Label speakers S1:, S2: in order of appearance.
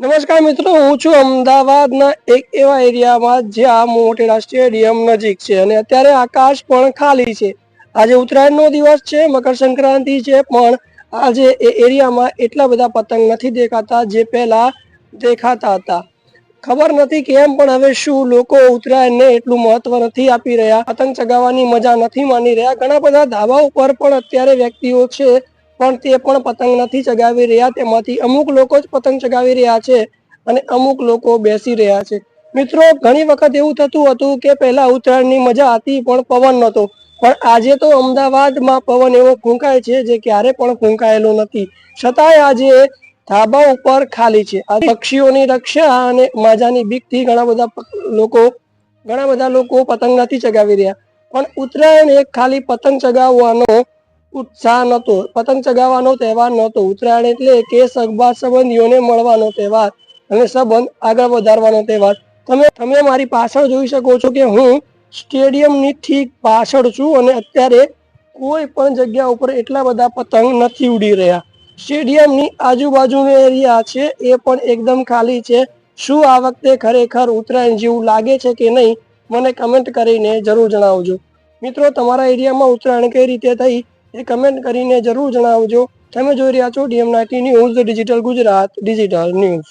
S1: નમસ્કાર મિત્રો, હું છું અમદાવાદના એક એવા એરિયામાં જ્યાં મોટેરા સ્ટેડિયમ નજીક છે અને અત્યારે આકાશ પણ ખાલી છે. આજે ઉત્તરાયણનો દિવસ છે, મકર સંક્રાંતિ છે, પણ આજે એ એરિયામાં એટલા બધા પતંગ નથી દેખાતા જે પહેલા દેખાતા હતા. ખબર નથી કેમ, પણ હવે શું લોકો ઉત્તરાયણને એટલું મહત્વ નથી આપી રહ્યા? પતંગ ચગાવવાની મજા નથી માની રહ્યા? ઘણા બધા ધાબા ઉપર પણ અત્યારે વ્યક્તિઓ છે પણ તે પણ પતંગ નથી ચગાવી રહ્યા. તેમાંથી અમુક લોકો જ પતંગ ચગાવી રહ્યા છે અને અમુક લોકો બેસી રહ્યા છે. મિત્રો, ઘણી વખત એવું થતું હતું કે પહેલા ઉત્તરાયણની મજા હતી પણ પવન નહોતો. પણ આજે તો અમદાવાદમાં પવન એવો ફૂંકાય છે જે ક્યારે પણ ફૂંકાયેલો નથી. છતાંય આજે ધાબા ઉપર ખાલી છે. આ પક્ષીઓની રક્ષા અને માજાની બીકથી ઘણા બધા લોકો, ઘણા બધા લોકો પતંગ નથી ચગાવી રહ્યા. પણ ઉત્તરાયણ એક ખાલી પતંગ ચગાવવાનો ઉત્સાહ નહોતો, પતંગ ચગાવવાનો તહેવાર નહોતો, ઉત્તરાયણ એટલે કે સગબા સંબંધીઓને મળવાનો તહેવાર અને સંબંધ આગળ વધારવાનો તહેવાર. તમે તમે મારી પાછળ જોઈ શકો છો કે હું સ્ટેડિયમની ઠીક પાછળ છું અને અત્યારે કોઈ પણ જગ્યા ઉપર એટલા બધા પતંગ નથી ઉડી રહ્યા. સ્ટેડિયમની આજુબાજુનો એરિયા છે એ પણ એકદમ ખાલી છે. શું આ વખતે ખરેખર ઉત્તરાયણ જેવું લાગે છે કે નહીં, મને કમેન્ટ કરીને જરૂર જણાવજો. મિત્રો, તમારા એરિયામાં ઉત્તરાયણ કઈ રીતે થઈ? એ કમેન્ટ કરીને જરૂર જણાવજો. તમે જોઈ રહ્યા છો DM ninety news digital Gujarat digital news